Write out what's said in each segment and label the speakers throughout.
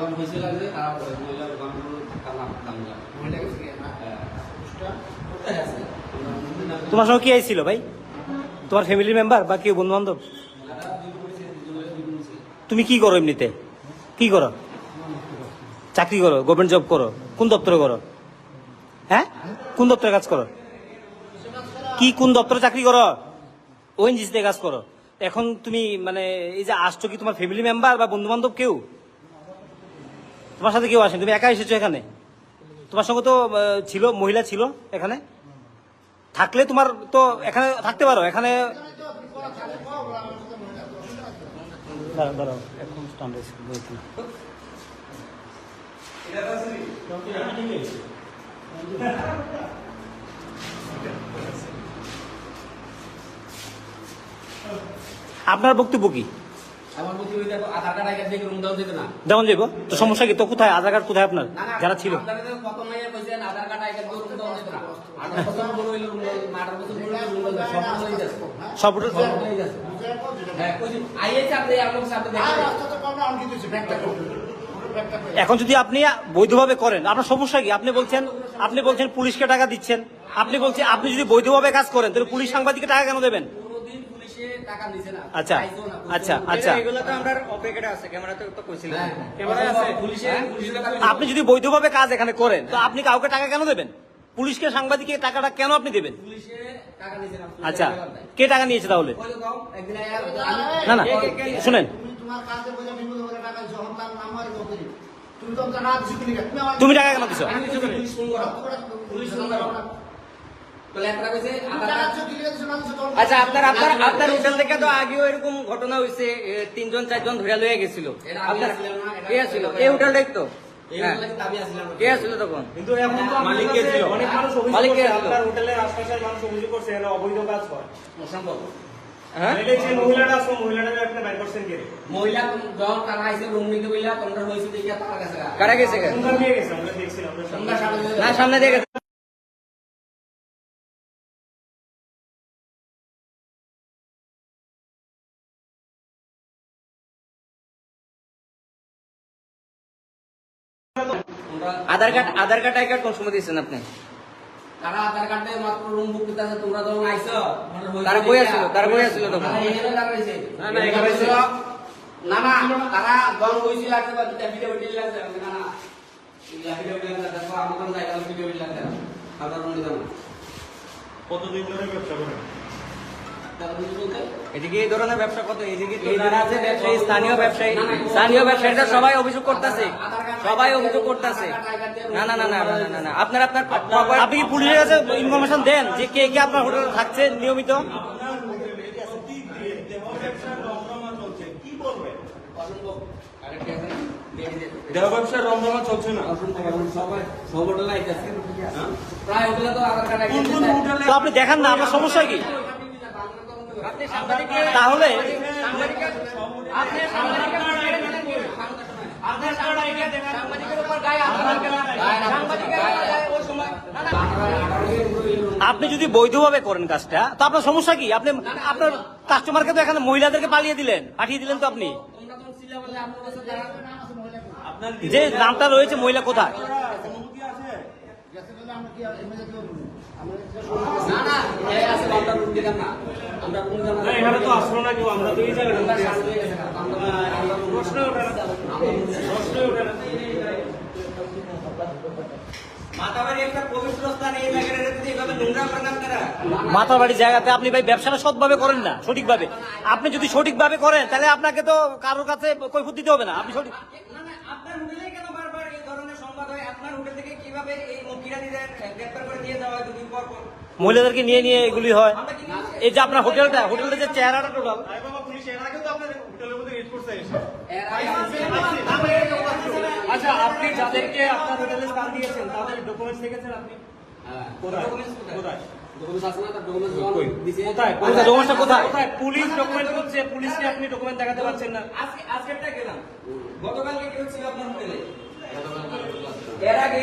Speaker 1: যখন হয়েছে লাগছে তারা ওই মহিলার দোকানগুলো ধাক্কা দাম
Speaker 2: তোমার সঙ্গে কি আইছিল ভাই? তোমার ফ্যামিলি মেম্বার বা কেউ বন্ধু বান্ধব তুমি কি করো এমনিতে? কি করো? চাকরি করো গভর্নমেন্ট জব করো কোন দপ্তরে করো? হ্যাঁ? কোন দপ্তরে কাজ করো? কি কোন দপ্তরে চাকরি করো? ওএনজিসিতে কাজ করো। এখন তুমি মানে এই যে আসছো কি তোমার ফ্যামিলি মেম্বার বা বন্ধু বান্ধব কেউ? তোমার সাথে কেউ আসেন, তুমি একা এসেছ এখানে? তোমার সঙ্গে তো ছিল, মহিলা ছিল এখানে? থাকলে তোমার তো এখানে থাকতে পারো, এখানে আপনার বক্তব্য কি?
Speaker 1: আমার প্রতি ওই দেখো আধার কার্ড আগে দেখে রুম দেওয়া যেত না।
Speaker 2: দেওয়ান যাইব। তো সমস্যা কি? তো কোথায়? আধার কার্ড কোথায় আপনার? যারা ছিল।
Speaker 1: সব হয়ে
Speaker 2: এখন যদি আপনি বৈধভাবে করেন আপনার সমস্যা কি? আপনি বলছেন আপনি বলছেন পুলিশকে টাকা দিচ্ছেন। আপনি বলছেন আপনি যদি বৈধভাবে কাজ করেন তাহলে পুলিশ সাংবাদিককে টাকা কেন দেবেন? আচ্ছা আচ্ছা আচ্ছা।
Speaker 1: হ্যাঁ,
Speaker 3: ক্যামেরা আছে।
Speaker 1: পুলিশে পুলিশে টাকা
Speaker 2: আপনি যদি বৈধভাবে কাজ এখানে করেন তো আপনি কাউকে টাকা কেন দেবেন? পুলিশকে সাংবাদিককে টাকাটা কেন আপনি দেবেন? আচ্ছা। কে টাকা নিয়েছে তাহলে? না না। শুনেন।
Speaker 4: তুমি টাকা
Speaker 2: কেন দিছো?
Speaker 3: আচ্ছা আপনার আপনার আপনার হোটেল থেকে তো আগেও এরকম ঘটনা হয়েছে তিনজন চারজন ধরে লয়ে গেছিল। আপনার
Speaker 1: আসছিলাম না, এটা-
Speaker 3: কে ছিল এই হোটেলটাই তো
Speaker 1: এই
Speaker 3: হ্যাঁ।
Speaker 1: বলে আমি আসলাম
Speaker 3: কে আসছিল তখন?
Speaker 5: কিন্তু এখন তো
Speaker 3: মালিক
Speaker 5: মালিক
Speaker 3: কে ছিল?
Speaker 5: অনেক মানুষ
Speaker 3: মালিক কে
Speaker 5: আপনার হোটেলের আশপাশের মানুষ অভিযোগ করছে এরা অবৈধ কাজ করে।
Speaker 1: অসম্ভব।
Speaker 3: হ্যাঁ?
Speaker 5: তাহলে মহিলাটা আপনি বাইর করছেন কে?
Speaker 1: মহিলা যখন তারা আইসে রুম নিতে বইলা তোমরা হয়েছে দেখিয়া তার কাছে
Speaker 3: কারা গেছে কে?
Speaker 5: সুন্দর নিয়ে গেছে আমরা দেখছিলাম আমরা
Speaker 1: সন্ধ্যা
Speaker 5: সামনে।
Speaker 1: সাড়ে দুইটা-
Speaker 3: না সামনে দিয়ে গেছে Aadhaar card Aadhaar card I card কোন সময় দিয়েছেন আপনি
Speaker 1: তারা আধার কার্ডে মাত্র রুম বুক করতে আছে তোমরা যখন আইছো
Speaker 3: তারা বই
Speaker 1: দেখিয়া-
Speaker 3: তারা বই আসছিল তখন।
Speaker 1: তারা এখানে দাঁড়ায় রইছে।
Speaker 5: না, না।
Speaker 1: না না তারা যখন হইছে লাগছে বা ভিডিও ভিডিও লাগছে না না ভিডিও ভিডিও লাগছে দেখো জায়গা ভিডিও লাগছে রুম
Speaker 5: কতদিন ধরে ব্যবসা করেন
Speaker 1: তারা বলতে
Speaker 3: এদিকে এই ধরনের ব্যবসা কত? এদিকে তো
Speaker 1: এই
Speaker 3: যারা আছে ব্যবসায়ী স্থানীয় ব্যবসায়ী।
Speaker 1: না, না,
Speaker 3: স্থানীয় ব্যবসায়ীরা সবাই অভিযোগ করতেছে। সবাই অভিযোগ করতেছে।
Speaker 1: আধার কার্ড দিয়ে
Speaker 3: না না না না না না, না। না আপনার আপনার
Speaker 2: আপনি কি পুলিশের কাছে ইনফরমেশন দেন যে কে কে আপনার হোটেলে থাকছে নিয়মিত?
Speaker 5: দেহ ব্যবসার রমরমা চলছে না।
Speaker 1: অসম্ভব, অসম্ভব, সবাই সব হোটেলে হ্যাঁ?
Speaker 2: আপনি দেখান না আপনার সমস্যা কি? তাহলে
Speaker 3: আপনি
Speaker 2: যদি বৈধভাবে করেন কাজটা তো আপনার সমস্যা কি? আপনি আপনার কাস্টমারকে তো এখানে মহিলাদেরকে পালিয়ে দিলেন পাঠিয়ে দিলেন তো আপনি। যে নামটা রয়েছে মহিলা কোথায়?
Speaker 5: এখানে তো আসলো না কেউ আমরা তো এই প্রশ্ন ওঠে না। ওঠে না।
Speaker 3: আপনারা
Speaker 2: মাথার বাড়ির জায়গাতে আপনি ভাই ব্যবসাটা সৎভাবে করেন না সঠিকভাবে। আপনি যদি সঠিকভাবে করেন তাহলে আপনাকে তো কারোর কাছে কৈফত দিতে হবে না। আপনি সঠিক
Speaker 3: না না আপনার হোটেলে কেন বারবার এই ধরনের সংবাদ হয়? আপনার হোটেল থেকে কীভাবে এই হয়
Speaker 2: মহিলাদেরকে নিয়ে নিয়ে এগুলি হয়। এই যে আপনার হোটেলটা হোটেলটা যে চেহারাটা টোটাল
Speaker 5: এসে।
Speaker 1: এর আগে আছে-
Speaker 5: আচ্ছা আপনি যাদেরকে আপনার হোটেলে স্থান দিয়েছেন তাদের ডকুমেন্টস দেখেছেন আপনি?
Speaker 1: হ্যাঁ।
Speaker 5: পুলিশ ডকুমেন্ট করছে পুলিশকে আপনি ডকুমেন্ট দেখাতে পারছেন না।
Speaker 3: আজকে আজকেরটা গেলাম। গতকালকে কেউ ছিল আপনার হোটেলে। এর আগে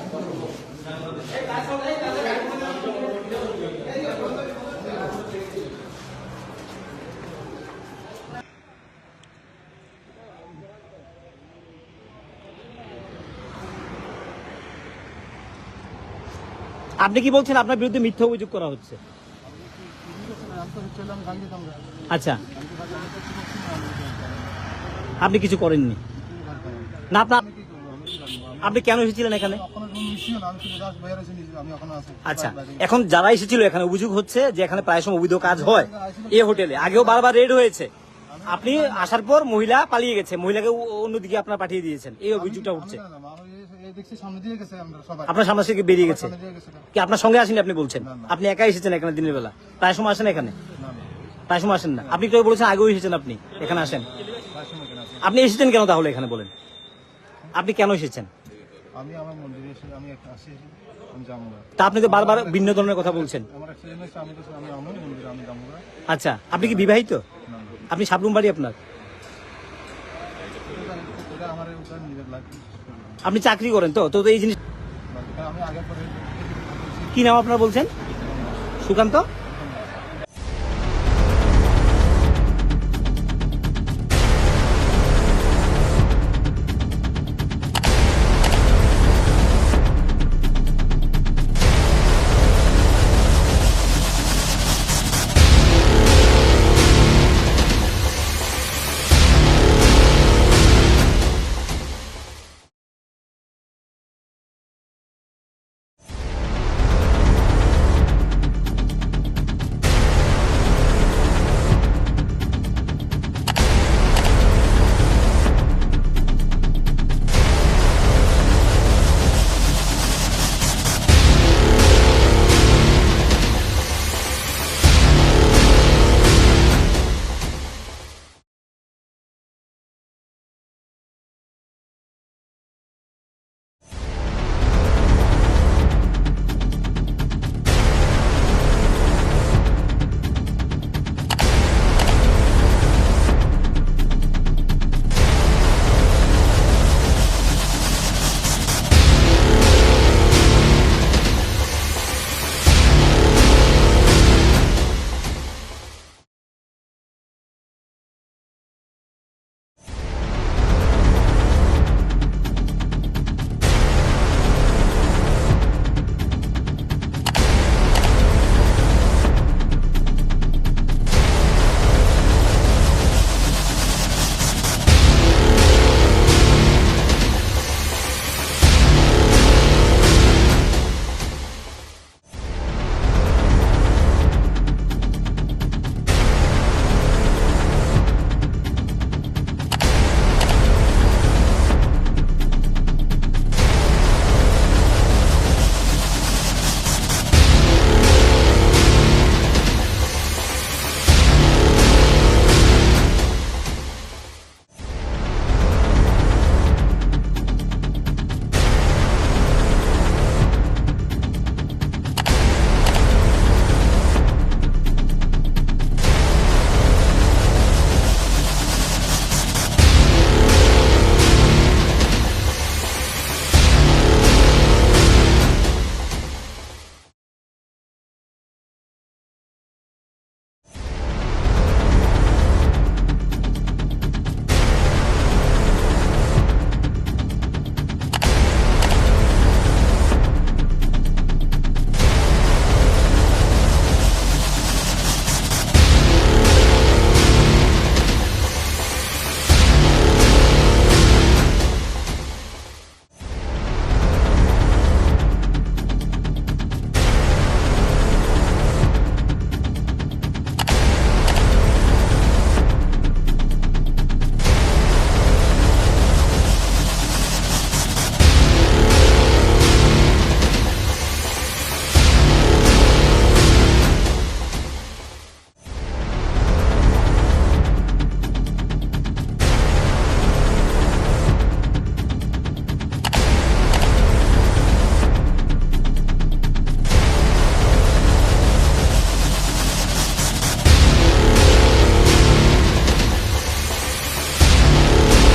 Speaker 2: আপনি কি বলছেন আপনার বিরুদ্ধে মিথ্যা অভিযোগ করা হচ্ছে? আচ্ছা। আপনি কিছু করেননি। না আপনার আপনি কেন এসেছিলেন এখানে? আচ্ছা এখন যারা এসেছিল এখানে অভিযোগ হচ্ছে যে এখানে প্রায় সময় অবৈধ কাজ হয় এই হোটেলে। আগেও বারবার রেড হয়েছে। আপনি আসার পর মহিলা পালিয়ে গেছে মহিলাকে অন্যদিকে আপনার পাঠিয়ে দিয়েছেন। এই অভিযোগটা উঠছে। আপনার সামনে থেকে বেরিয়ে গেছে। কি আপনার সঙ্গে আসেনি আপনি বলছেন। আপনি একাই এসেছেন এখানে দিনের বেলা? প্রায় সময় আসেন এখানে? প্রায় সময় আসেন না? আপনি কেউ বলেছেন আগেও এসেছেন আপনি এখানে আসেন? আপনি এসেছেন কেন তাহলে এখানে বলেন? আপনি কেন এসেছেন?
Speaker 6: আমি আমার মন্দিরে এসে আমি একটা আসি আমি না।
Speaker 2: তা আপনি তো বারবার ভিন্ন ধরনের কথা বলছেন
Speaker 6: আমার একটা এমএস আমি তো আমি আমার মন্দিরে আমি না।
Speaker 2: আচ্ছা আপনি কি বিবাহিত। আপনি সাবরুম বাড়ি আপনার
Speaker 6: এটা- আমার নিজের
Speaker 2: আপনি চাকরি করেন তো তো তো এই জিনিস
Speaker 6: আমি আগে পরে
Speaker 2: কি নাম আপনার বলছেন সুকান্ত